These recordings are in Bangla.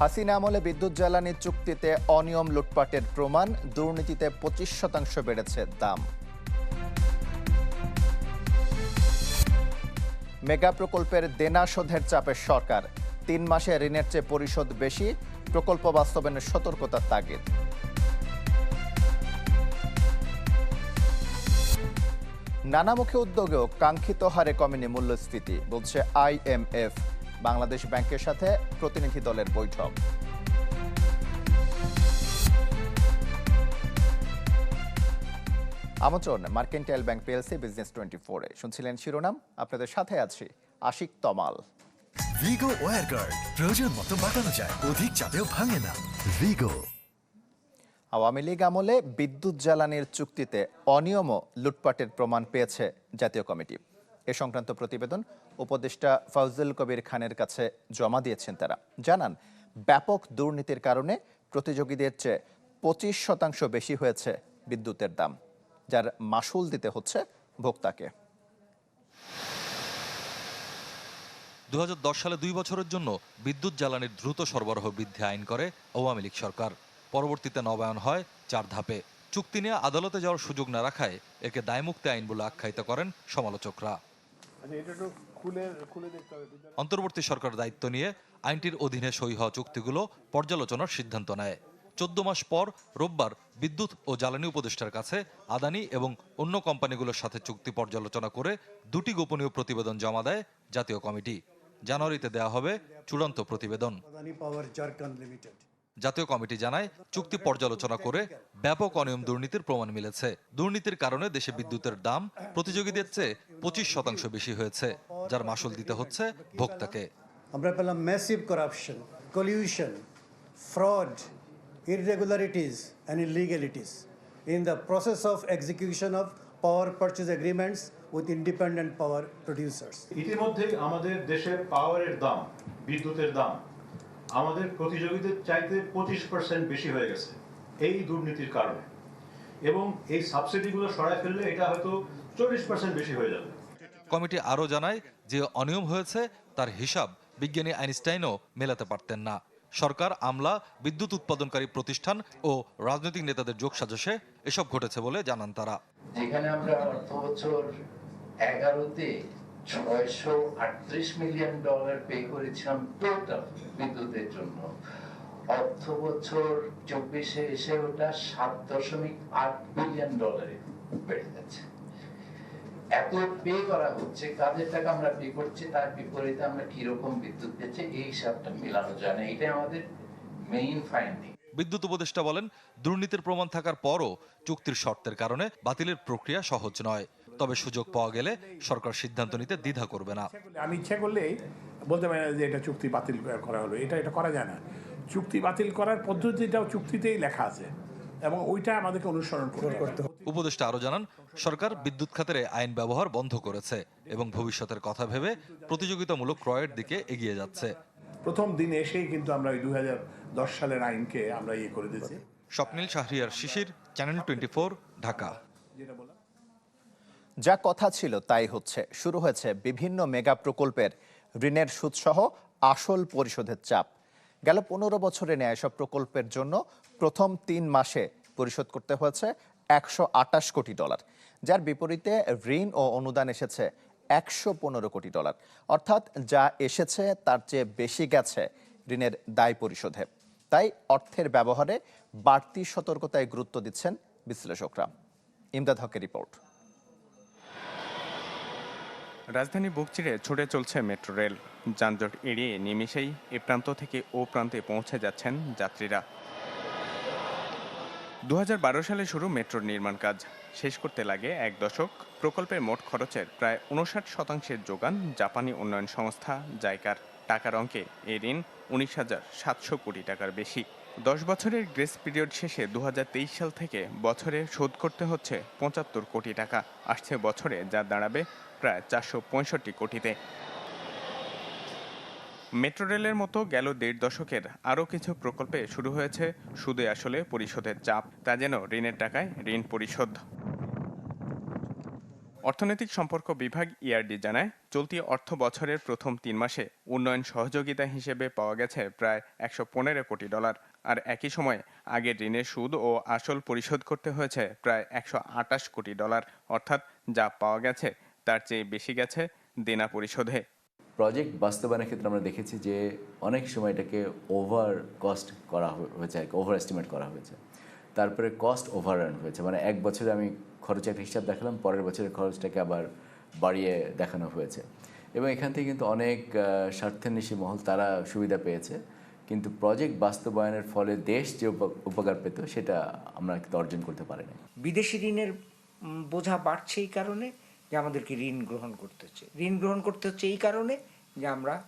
হাসিনা আমলে বিদ্যুৎ জ্বালানি চুক্তিতে অনিয়ম লুটপাটের প্রমাণ, দুর্নীতিতে পঁচিশ শতাংশ বেড়েছে দাম। মেগা প্রকল্পের দেনা শোধের চাপে সরকার, তিন মাসে ঋণের চেয়ে পরিশোধ বেশি, প্রকল্প বাস্তবায়নের সতর্কতার তাগিদ। নানামুখী উদ্যোগেও কাঙ্ক্ষিত হারে কমেনি মূল্যস্ফীতি, বলছে আইএমএফ বাংলাদেশ ব্যাংকের সাথে প্রতিনিধি দলের বৈঠক। আমন্ত্রণ mercantile bank PLC business twenty ফোরে। শুনছিলেন শিরোনাম আপনাদের সাথে আছি আশিক তমাল। ভিগো ওয়ার গার্ড প্রয়োজন মতো বাটানো যায় অধিক চাপেও ভাঙে না। ভিগো আওয়ামী লীগ আমলে বিদ্যুৎ জ্বালানির চুক্তিতে অনিয়ম ও লুটপাটের প্রমাণ পেয়েছে জাতীয় কমিটি। এ সংক্রান্ত প্রতিবেদন উপদেষ্টা ফজল কবির খানের কাছে জমা দিয়েছেন তারা। জানান ব্যাপক দুর্নীতির কারণে প্রতিযোগীদের চেয়ে পঁচিশ শতাংশ বেশি হয়েছে বিদ্যুতের দাম যার মাসুল দিতে হচ্ছে ভোক্তাকে। দু সালে দুই বছরের জন্য বিদ্যুৎ জ্বালানির দ্রুত সরবরাহ বৃদ্ধি আইন করে আওয়ামী লীগ সরকার। পরবর্তীতে নবায়ন হয় চার ধাপে। চুক্তি নিয়ে আদালতে যাওয়ার সুযোগ না রাখায় একে দায়মুক্তি আইন বলে আখ্যায়িত করেন সমালোচকরা। অন্তর্বর্তী সরকার দায়িত্ব নিয়ে আইনটির অধীনে সই হওয়া চুক্তিগুলো পর্যালোচনার সিদ্ধান্ত নেয়। চোদ্দ মাস পর রোববার বিদ্যুৎ ও জ্বালানি উপদেষ্টার কাছে আদানি এবং অন্য কোম্পানিগুলোর সাথে চুক্তি পর্যালোচনা করে দুটি গোপনীয় প্রতিবেদন জমা দেয় জাতীয় কমিটি। জানুয়ারিতে দেওয়া হবে চূড়ান্ত প্রতিবেদন. জাতীয় কমিটি জানায় চুক্তি পর্যালোচনা করে ব্যাপক অনিয়ম দুর্নীতির প্রমাণ মিলেছে। দুর্নীতির কারণে দেশে বিদ্যুতের দাম প্রতিযোগীদের চেয়ে পঁচিশ শতাংশ বেশি হয়েছে। যার মাসুল দিতে হচ্ছে ভোক্তাকে। আমরা পেলাম massive corruption collusion fraud irregularities and illegalities in the process of execution of power purchase agreements with independent power producers. ইতিমধ্যেই আমাদের দেশের পাওয়ারের দাম বিদ্যুতের দাম আমাদের প্রতিযোগীদের চাইতে পঁচিশ পার্সেন্ট বেশি হয়ে গেছে এই দুর্নীতির কারণে। এবং এই সাবসিডিগুলো সরায় ফেললে এটা হয়তো চল্লিশ পার্সেন্ট বেশি হয়ে যাবে। কমিটি আরও জানায় যে অনিয়ম হয়েছে, তার হিসাব বিজ্ঞানী আইনস্টাইনও মেলাতে পারতেন না। সরকার, আমলা, বিদ্যুৎ উৎপাদনকারী প্রতিষ্ঠান ও রাজনৈতিক নেতাদের যোগসাজশে এসব ঘটেছে বলে জানান তারা। যেখানে আমরা অর্থ বছর এগারোতে ছয়শো আটত্রিশ মিলিয়ন ডলার পে করেছিলাম টোটাল বিদ্যুতের জন্য। অর্থ বছর চব্বিশে এসে ওটা সাত দশমিক আট বিলিয়ন ডলারে বেড়ে যাচ্ছে এত পে করা হচ্ছে কাজের টাকা আমরা পে করছি তার বিপরীতে আমরা কীরকম বিদ্যুৎ পেয়েছি এই হিসাবটা মেলানো যায় না। এটাই আমাদের মেইন ফাইন্ডিং বিদ্যুৎ উপদেষ্টা বলেন দুর্নীতির প্রমাণ থাকার পরও চুক্তির শর্তের কারণে বাতিলের প্রক্রিয়া সহজ নয়। তবে সুযোগ পাওয়া গেলে সরকার সিদ্ধান্ত নিতে দ্বিধা করবে না। আমি ইচ্ছা করলেই বলতে পারি না যে এটা চুক্তি বাতিল করা হলো এটা এটা করা যায় না। চুক্তি বাতিল করার পদ্ধতিটাও চুক্তিতেই লেখা আছে এবং ওইটা আমাদেরকে অনুসরণ করতে হবে। উপদেষ্টা আরও জানান সরকার বিদ্যুৎ খাতের আইন ব্যবহার বন্ধ করেছে এবং ভবিষ্যতের কথা ভেবে প্রতিযোগিতামূলক ক্রয়ের দিকে এগিয়ে যাচ্ছে। প্রথম দিন এসেই কিন্তু আমরা ওই দু সালের আইনকে আমরা ইয়ে করে দিয়েছি। Swapnil Shahriar Shishir channel twenty Dhaka. যা কথা ছিল তাই হচ্ছে। শুরু হয়েছে বিভিন্ন মেগা প্রকল্পের ঋণের সুদসহ আসল পরিশোধের চাপ। গেল পনেরো বছরে নেয় এসব প্রকল্পের জন্য প্রথম তিন মাসে পরিশোধ করতে হয়েছে একশো আটাশ কোটি ডলার, যার বিপরীতে ঋণ ও অনুদান এসেছে একশো পনেরো কোটি ডলার। অর্থাৎ যা এসেছে তার চেয়ে বেশি গেছে ঋণের দায় পরিশোধে। তাই অর্থের ব্যবহারে বাড়তি সতর্কতায় গুরুত্ব দিচ্ছেন বিশ্লেষকরা। ইমদাদ হকের রিপোর্ট। রাজধানী বুক চিরে ছুটে চলছে মেট্রো রেল। যানজট এড়িয়ে নিমিষেই এ প্রান্ত থেকে ও প্রান্তে পৌঁছে যাচ্ছেন যাত্রীরা। দু হাজার বারো সালে শুরু মেট্রোর নির্মাণ কাজ। শেষ করতে লাগে এক দশক। প্রকল্পের মোট খরচের প্রায় উনষাট শতাংশের যোগান জাপানি উন্নয়ন সংস্থা জাইকার। টাকার অঙ্কে এ ঋণ উনিশ হাজার সাতশো কোটি টাকার বেশি। দশ বছরের গ্রেস পিরিয়ড শেষে দু হাজার তেইশ সাল থেকে বছরে শোধ করতে হচ্ছে পঁচাত্তর কোটি টাকা। আসছে বছরে যা দাঁড়াবে প্রায় চারশো পঁয়ষট্টি কোটিতে। মেট্রো রেলের মতো গেল দেড় দশকের আরও কিছু প্রকল্পে শুরু হয়েছে সুদে আসলে পরিশোধের চাপ। তা যেন ঋণের টাকায় ঋণ পরিশোধ। অর্থনৈতিক সম্পর্ক বিভাগ ইআরডি জানায়, চলতি অর্থ বছরের প্রথম তিন মাসে উন্নয়ন সহযোগিতা হিসেবে পাওয়া গেছে প্রায় একশো পনেরো কোটি ডলার। আর একই সময়ে আগের ঋণের সুদ ও আসল পরিশোধ করতে হয়েছে প্রায় একশো আটাশ কোটি ডলার। অর্থাৎ যা পাওয়া গেছে তার চেয়ে বেশি গেছে দেনা পরিশোধে। প্রজেক্ট বাস্তবায়নের ক্ষেত্রে আমরা দেখেছি যে অনেক সময় এটাকে ওভার কস্ট করা হয়ে- হয়েছে ওভার এস্টিমেট করা হয়েছে। তারপরে কস্ট ওভার রান হয়েছে। মানে এক বছরে আমি খরচের একটা হিসাব দেখালাম, পরের বছরের খরচটাকে আবার বাড়িয়ে দেখানো হয়েছে। এবং এখান থেকে কিন্তু অনেক স্বার্থান্বেষী মহল তারা সুবিধা পেয়েছে। কিন্তু প্রজেক্ট বাস্তবায়নের ফলে দেশ যে উপ- উপকার পেত, সেটা আমরা অর্জন করতে পারিনি। বিদেশি ঋণের বোঝা বাড়ছে এই কারণে। যে আমাদেরকে ঋণ গ্রহণ করতে হচ্ছে। ঋণ গ্রহণ করতে হচ্ছে এই কারণে যে আমরা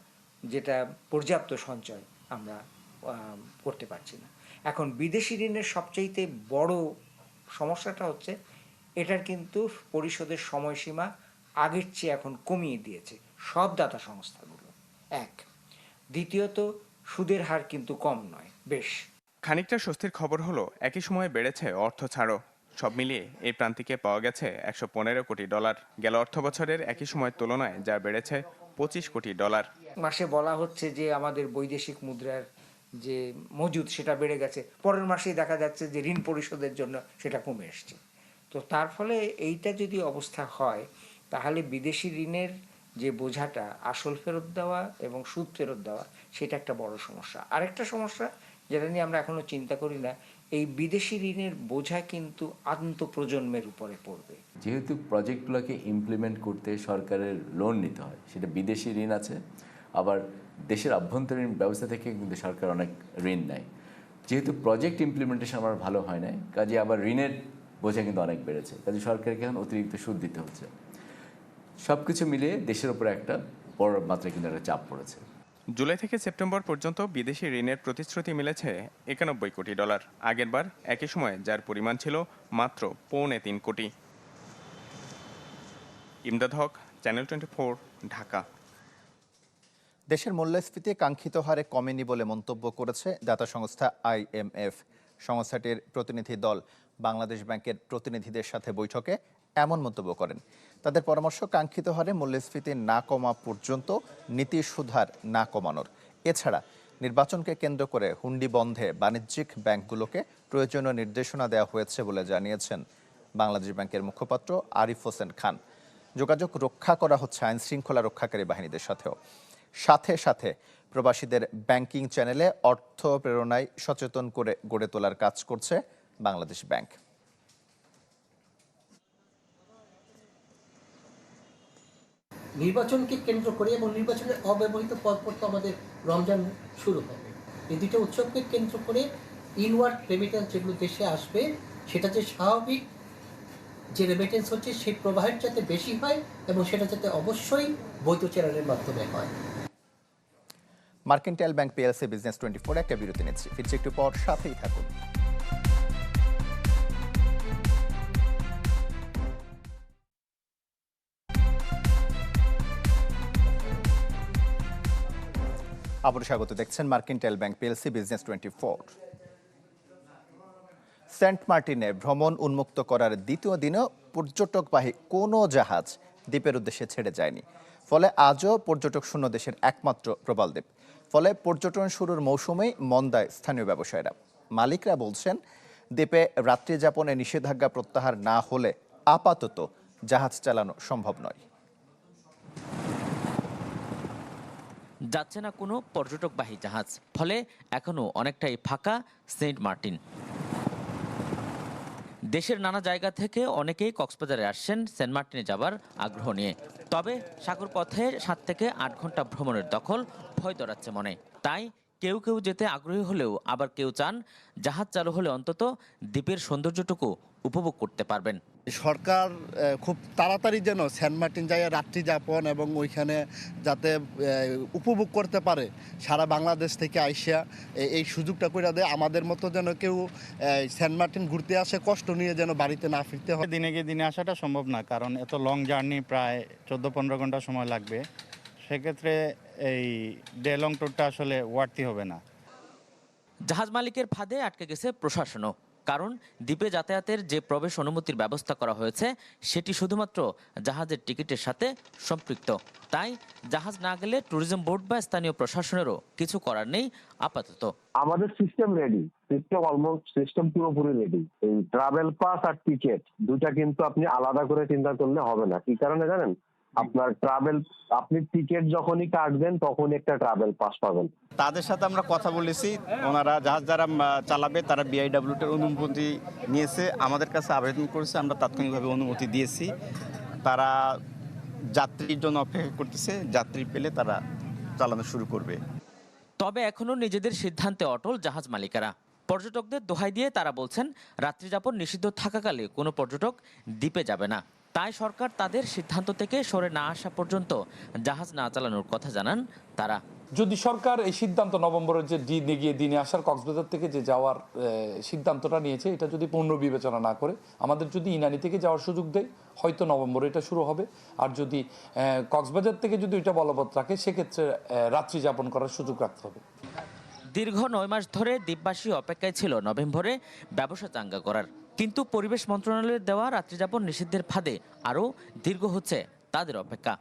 যেটা পর্যাপ্ত সঞ্চয় আমরা করতে পারছি না। এখন বিদেশি ঋণের সবচাইতে বড় সমস্যাটা হচ্ছে এটার কিন্তু পরিশোধের সময়সীমা আগের চেয়ে এখন কমিয়ে দিয়েছে সব দাতা সংস্থাগুলো। এক। দ্বিতীয়ত, সুদের হার কিন্তু কম নয়, বেশ। খানিকটা স্বস্তির খবর হলো, একই সময়ে বেড়েছে অর্থ ছাড়ও। সব মিলিয়ে এই প্রান্তিকে পাওয়া গেছে একশো পনেরো কোটি ডলার। গেল অর্থ বছরের একই সময়ের তুলনায় যা বেড়েছে পঁচিশ কোটি ডলার। মাসে বলা হচ্ছে যে আমাদের বৈদেশিক মুদ্রার যে মজুদ, সেটা বেড়ে গেছে। পরের মাসেই দেখা যাচ্ছে যে ঋণ পরিশোধের জন্য সেটা কমে এসছে। তো তার ফলে এইটা যদি অবস্থা হয়, তাহলে বিদেশি ঋণের যে বোঝাটা, আসল ফেরত দেওয়া এবং সুদ ফেরত দেওয়া, সেটা একটা বড় সমস্যা। আরেকটা সমস্যা, যেটা নিয়ে আমরা এখনও চিন্তা করি না এই বিদেশি ঋণের বোঝা কিন্তু আন্তঃপ্রজন্মের উপরে পড়বে। যেহেতু প্রজেক্টগুলোকে ইমপ্লিমেন্ট করতে সরকারের লোন নিতে হয়, সেটা বিদেশি ঋণ আছে, আবার দেশের আভ্যন্তরীণ ব্যবস্থা থেকে কিন্তু সরকার অনেক ঋণ নেয়। যেহেতু প্রজেক্ট ইমপ্লিমেন্টেশন আমার ভালো হয় নাই, কাজে আবার ঋণের বোঝা কিন্তু অনেক বেড়েছে, কাজে সরকারকে এখন অতিরিক্ত সুদ দিতে হচ্ছে। সব কিছু মিলিয়ে দেশের উপরে একটা বড় মাত্রায় কিন্তু একটা চাপ পড়েছে। জুলাই থেকে সেপ্টেম্বর পর্যন্ত বিদেশি ঋণের প্রতিশ্রুতি মিলেছে একানব্বই কোটি ডলার। আগেরবার একই সময়ে যার পরিমাণ ছিল মাত্র পৌনে তিন কোটি। Imdad Haque, channel twenty four, Dhaka. দেশের মূল্যস্ফীতি কাঙ্ক্ষিত হারে কমেনি বলে মন্তব্য করেছে দাতা সংস্থা আইএমএফ সংস্থাটির প্রতিনিধি দল বাংলাদেশ ব্যাংকের প্রতিনিধিদের সাথে বৈঠকে এমন মন্তব্য করেন, তাদের পরামর্শ কাঙ্ক্ষিত হারে মূল্যস্ফীতি না কমা পর্যন্ত নীতি সুধার না কমানোর। এছাড়া, নির্বাচনকে কেন্দ্র করে হুন্ডি বন্ধে বাণিজ্যিক ব্যাংকগুলোকে প্রয়োজনীয় নির্দেশনা দেওয়া হয়েছে বলে জানিয়েছেন বাংলাদেশ ব্যাংকের মুখপাত্র আরিফ হোসেন খান। যোগাযোগ রক্ষা করা হচ্ছে আইন শৃঙ্খলা রক্ষাকারী বাহিনীদের সাথেও। সাথে সাথে প্রবাসীদের ব্যাংকিং চ্যানেলে অর্থ প্রেরণায় সচেতন করে গড়ে তোলার কাজ করছে বাংলাদেশ ব্যাংক। নির্বাচনকে কেন্দ্র করে এবং নির্বাচনের অব্যবহৃত পর পর তো আমাদের রমজান শুরু হবে। এই দুটো উৎসবকে কেন্দ্র করে ইনওয়ার্ড রেমিটেন্স যেগুলো দেশে আসবে, সেটা যে স্বাভাবিক যে রেমিটেন্স হচ্ছে, সেই প্রবাহের যাতে বেশি হয় এবং সেটা যাতে অবশ্যই বৈধ চ্যানেলের মাধ্যমে হয়। Mercantile bank PLC business twenty four একটা বিরতি নিচ্ছি। ফিরছি একটু পর, সাথেই থাকুন। আবার স্বাগত দেখছেন mercantile bank PLC business twenty four Saint মার্টিনে ভ্রমণ উন্মুক্ত করার দ্বিতীয় দিনেও পর্যটকবাহী কোনো জাহাজ দ্বীপের উদ্দেশ্যে ছেড়ে যায়নি। ফলে আজও পর্যটক শূন্য দেশের একমাত্র প্রবাল দ্বীপ। ফলে পর্যটন শুরুর মৌসুমেই মন্দায় স্থানীয় ব্যবসায়ীরা। মালিকরা বলছেন, দ্বীপে রাত্রি যাপনে নিষেধাজ্ঞা প্রত্যাহার না হলে আপাতত জাহাজ চালানো সম্ভব নয়। যাচ্ছে না কোনো পর্যটকবাহী জাহাজ। ফলে এখনও অনেকটাই ফাঁকা সেন্ট মার্টিন। দেশের নানা জায়গা থেকে অনেকেই কক্সবাজারে আসছেন সেন্ট মার্টিনে যাবার আগ্রহ নিয়ে। তবে সাগর পথে সাত থেকে আট ঘণ্টা ভ্রমণের দখল ভয় ধরাচ্ছে মনে। তাই কেউ কেউ যেতে আগ্রহী হলেও আবার কেউ চান জাহাজ চালু হলে অন্তত দ্বীপের সৌন্দর্যটুকু উপভোগ করতে পারবেন। সরকার খুব তাড়াতাড়ি যেন সেন্ট মার্টিন যায় রাত্রি যাপন এবং ওইখানে যাতে উপভোগ করতে পারে সারা বাংলাদেশ থেকে আইসা এই সুযোগটা করে দেয়। আমাদের মতো যেন কেউ সেন্ট মার্টিন ঘুরতে আসে কষ্ট নিয়ে যেন বাড়িতে না ফিরতে হয়। দিনে গিয়ে দিনে আসাটা সম্ভব না কারণ এত লং জার্নি প্রায় চোদ্দ পনেরো ঘণ্টা সময় লাগবে। সেক্ষেত্রে এই ডে লং ট্যুরটা আসলে ওয়ার্তি হবে না। জাহাজ মালিকের ফাঁদে আটকে গেছে প্রশাসনও। কারণ দ্বীপে যাতায়াতের যে প্রবেশ অনুমতির ব্যবস্থা করা হয়েছে, সেটি শুধুমাত্র জাহাজের টিকিটের সাথে সম্পৃক্ত। তাই জাহাজ না গেলে ট্যুরিজম বোর্ড বা স্থানীয় প্রশাসনেরও কিছু করার নেই আপাতত। আমাদের system ready system almost system পুরোপুরি রেডি এই ট্রাভেল পাস আর টিকেট দুটা কিন্তু আপনি আলাদা করে চিন্তা করলে হবে না। কি কারণে জানেন? আপনার ট্রাভেল আপনি টিকিট যখনই কাটবেন তখনই একটা ট্রাভেল পাস পাবেন। তাদের সাথে আমরা কথা বলেছি। ওনারা জাহাজ যারা চালাবে তারা বিআইডাব্লিউটির অনুমতি নিয়েছে। আমাদের কাছে আবেদন করেছে আমরা তাৎক্ষণিকভাবে অনুমতি দিয়েছি। তারা যাত্রীর জন্য অপেক্ষা করতেছে যাত্রী পেলে তারা চালানো শুরু করবে। তবে এখনও নিজেদের সিদ্ধান্তে অটল জাহাজ মালিকেরা। পর্যটকদের দোহাই দিয়ে তারা বলছেন রাত্রিযাপন নিষিদ্ধ থাকাকালে কোনো পর্যটক দ্বীপে যাবে না। তাই সরকার তাদের সিদ্ধান্ত থেকে সরে না আসা পর্যন্ত জাহাজ না চালানোর কথা জানান তারা। যদি সরকার এই সিদ্ধান্ত নভেম্বরের যে দিনে গিয়ে দিনে আসার কক্সবাজার থেকে যে যাওয়ার সিদ্ধান্তটা নিয়েছে এটা যদি পূর্ণ বিবেচনা না করে আমাদের যদি ইনানি থেকে যাওয়ার সুযোগ দেয় হয়তো নভেম্বরে এটা শুরু হবে। আর যদি কক্সবাজার থেকে যদি এটা বলবৎ রাখে সেক্ষেত্রে রাত্রি যাপন করার সুযোগ রাখতে হবে। দীর্ঘ নয় মাস ধরে দ্বীপবাসী অপেক্ষায় ছিল নভেম্বরে ব্যবসা চাঙ্গা করার। কিন্তু পরিবেশ মন্ত্রণালয়ের দেওয়া রাত্রিযাপন নিষিদ্ধের ফাঁদে আরও দীর্ঘ হচ্ছে তাদের অপেক্ষা।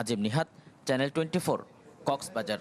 Azim Nihat, channel twenty four, Cox's Bazar.